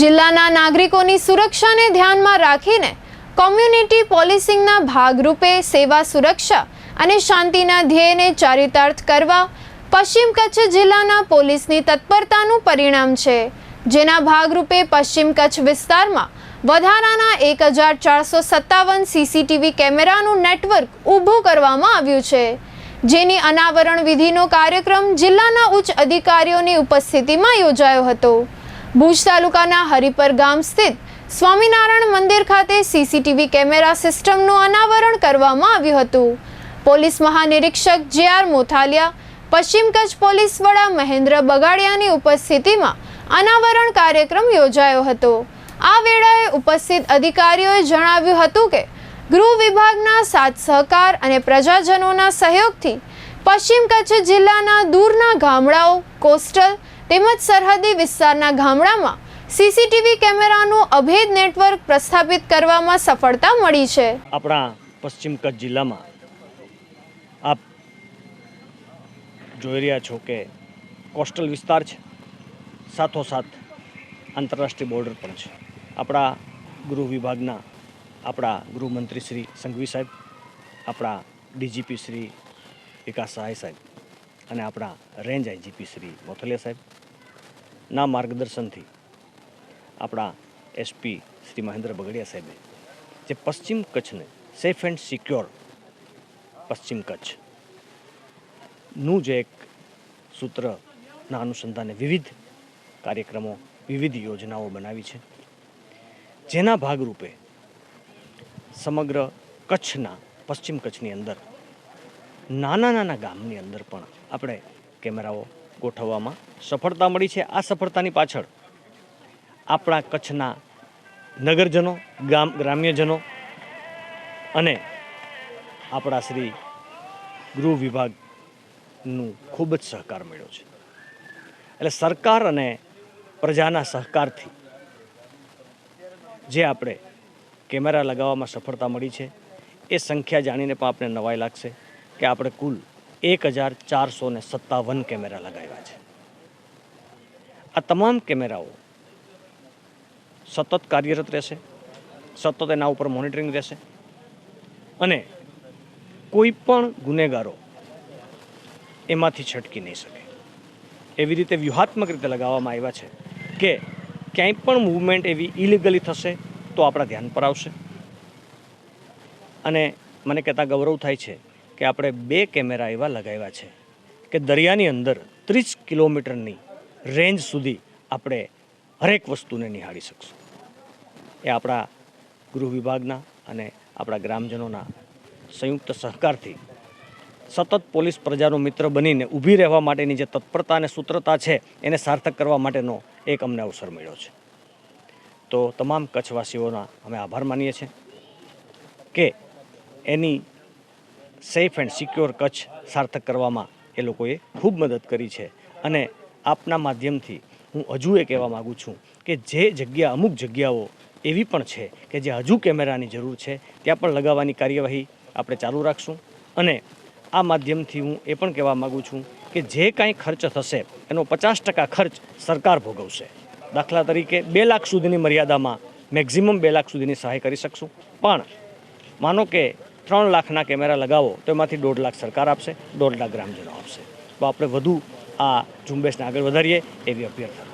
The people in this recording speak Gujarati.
જિલ્લાના નાગરિકોની સુરક્ષાને ધ્યાનમાં રાખીને કોમ્યુનિટી પોલીસિંગના ભાગરૂપે સેવા સુરક્ષા અને શાંતિના ધ્યેયને ચારિતાર્થ કરવા પશ્ચિમ કચ્છ જિલ્લાના પોલીસની તત્પરતાનું પરિણામ છે. જેના ભાગરૂપે પશ્ચિમ કચ્છ વિસ્તારમાં વધારાના એક હજાર ચારસો સત્તાવન સીસીટીવી કેમેરાનું નેટવર્ક ઊભું કરવામાં આવ્યું છે. જેની અનાવરણ વિધિનો કાર્યક્રમ જિલ્લાના ઉચ્ચ અધિકારીઓની ઉપસ્થિતિમાં યોજાયો હતો. ભુજ તાલુકાના હરિપર ગામ સ્થિત સ્વામિનારાયણ મંદિર ખાતે સીસીટીવી કેમેરા સિસ્ટમનું અનાવરણ કરવામાં આવ્યું હતું. પોલીસ મહાનિરીક્ષક જે આર મોથાલિયા, પશ્ચિમ કચ્છ પોલીસ વડા મહેન્દ્ર બગાડિયાની ઉપસ્થિતિમાં અનાવરણ કાર્યક્રમ યોજાયો હતો. આ વેળાએ ઉપસ્થિત અધિકારીઓએ જણાવ્યું હતું કે, ગૃહ વિભાગના સાથ સહકાર અને પ્રજાજનોના સહયોગથી પશ્ચિમ કચ્છ જિલ્લાના દૂરના ગામડાઓ, કોસ્ટલ તેમજ સરહદી વિસ્તારના ગામડામાં સીસીટીવી કેમેરાનું અભેદ નેટવર્ક પ્રસ્થાપિત કરવામાં સફળતા મળી છે. આપણા પશ્ચિમ કચ્છ જિલ્લામાં આપ જોઈ રહ્યા છો કે કોસ્ટલ વિસ્તાર છે. સાથોસાથ આંતરરાષ્ટ્રીય બોર્ડર પણ છે. આપણા ગૃહ વિભાગના આપણા ગૃહમંત્રી શ્રી સંઘવી સાહેબ, આપણા ડીજીપી શ્રી વિકાસ સહાય સાહેબ. અને આપણા રેન્જ આઈજીપી શ્રી મોથલિયા સાહેબ ના માર્ગદર્શનથી આપણા એસપી શ્રી મહેન્દ્ર બગડિયા સાહેબે જે પશ્ચિમ કચ્છને સેફ એન્ડ સિક્યોર પશ્ચિમ કચ્છનું જે એક સૂત્રના અનુસંધાને વિવિધ કાર્યક્રમો, વિવિધ યોજનાઓ બનાવી છે, જેના ભાગરૂપે સમગ્ર કચ્છના, પશ્ચિમ કચ્છની અંદર નાના નાના ગામની અંદર પણ આપણે કેમેરાઓ ગોઠવવામાં સફળતા મળી છે. આ સફળતાની પાછળ આપણા કચ્છના નગરજનો, ગામ, ગ્રામ્યજનો અને આપણા શ્રી ગૃહ વિભાગનું ખૂબ જ સહકાર મળ્યો છે. એટલે સરકાર અને પ્રજાના સહકારથી જે આપણે કેમેરા લગાવવામાં સફળતા મળી છે, એ સંખ્યા જાણીને પણ આપણે નવાઈ લાગશે. કે આપણે કુલ એક હજાર ચારસો ને સત્તાવન કેમેરા લગાવ્યા છે. આ તમામ કેમેરાઓ સતત કાર્યરત રહેશે, સતત એના ઉપર મોનિટરિંગ રહેશે અને કોઈ પણ ગુનેગારો એમાંથી છટકી નહીં શકે. એવી રીતે વ્યૂહાત્મક રીતે લગાવવામાં આવ્યા છે કે ક્યાંય પણ મૂવમેન્ટ એવી ઇલીગલી થશે તો આપણા ધ્યાન પર આવશે. અને મને કહેતા ગૌરવ થાય છે કે આપણે બે કેમેરા એવા લગાવ્યા છે કે દરિયાની અંદર ત્રીસ કિલોમીટરની રેન્જ સુધી આપણે હરેક વસ્તુને નિહાળી શકશું. એ આપણા ગૃહ વિભાગના અને આપણા ગ્રામજનોના સંયુક્ત સહકારથી સતત પોલીસ પ્રજાનો મિત્ર બનીને ઊભી રહેવા માટેની જે તત્પરતા અને સૂત્રતા છે, એને સાર્થક કરવા માટેનો એક અમને અવસર મળ્યો છે. તો તમામ કચ્છવાસીઓના અમે આભાર માનીએ છીએ કે એની સેફ એન્ડ સિક્યોર કચ્છ સાર્થક કરવામાં એ લોકોએ ખૂબ મદદ કરી છે. અને આપના માધ્યમથી હું હજુ એ કહેવા માગું છું કે જે જગ્યા અમુક જગ્યાઓ એવી પણ છે કે જે હજુ કેમેરાની જરૂર છે, ત્યાં પણ લગાવવાની કાર્યવાહી આપણે ચાલુ રાખશું. અને આ માધ્યમથી હું એ પણ કહેવા માગું છું કે જે કાંઈ ખર્ચ થશે, એનો પચાસ ટકા ખર્ચ સરકાર ભોગવશે. દાખલા તરીકે બે લાખ સુધીની મર્યાદામાં, મેક્ઝિમમ બે લાખ સુધીની સહાય કરી શકશું. પણ માનો કે ત્રણ લાખના કેમેરા લગાવો તો એમાંથી દોઢ લાખ સરકાર આપશે, દોઢ લાખ ગ્રામજનો આપશે. તો આપણે વધુ આ ઝુંબેશને આગળ વધારીએ એવી અભ્યર્થના